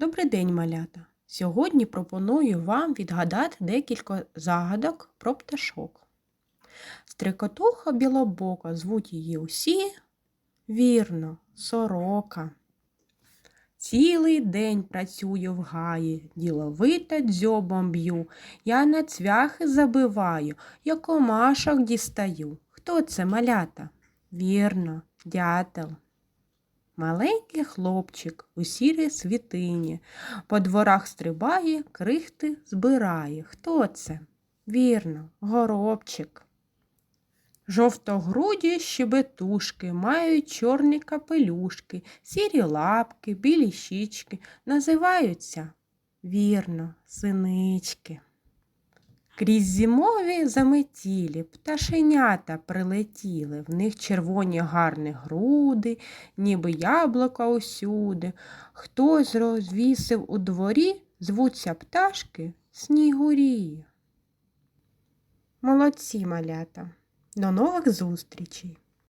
Добрий день, малята! Сьогодні пропоную вам відгадати декілька загадок про пташок. Стрикотуха білобока, звуть її усі. Вірно, сорока. Цілий день працюю в гаї, діловито дзьобом б'ю. Я на цвяхи забиваю, я комашок дістаю. Хто це малята? Вірно, дятел. Маленький хлопчик у сірій світині, по дворах стрибає, крихти збирає. Хто це? Вірно, горобчик. Жовтогруді щебетушки мають чорні капелюшки, сірі лапки, білі щічки. Називаються вірно, синички. Крізь зимові заметілі пташенята прилетіли, в них червоні гарні груди, ніби яблука усюди. Хтось розвісив у дворі, звуться пташки снігурі. Молодці, малята! До нових зустрічей!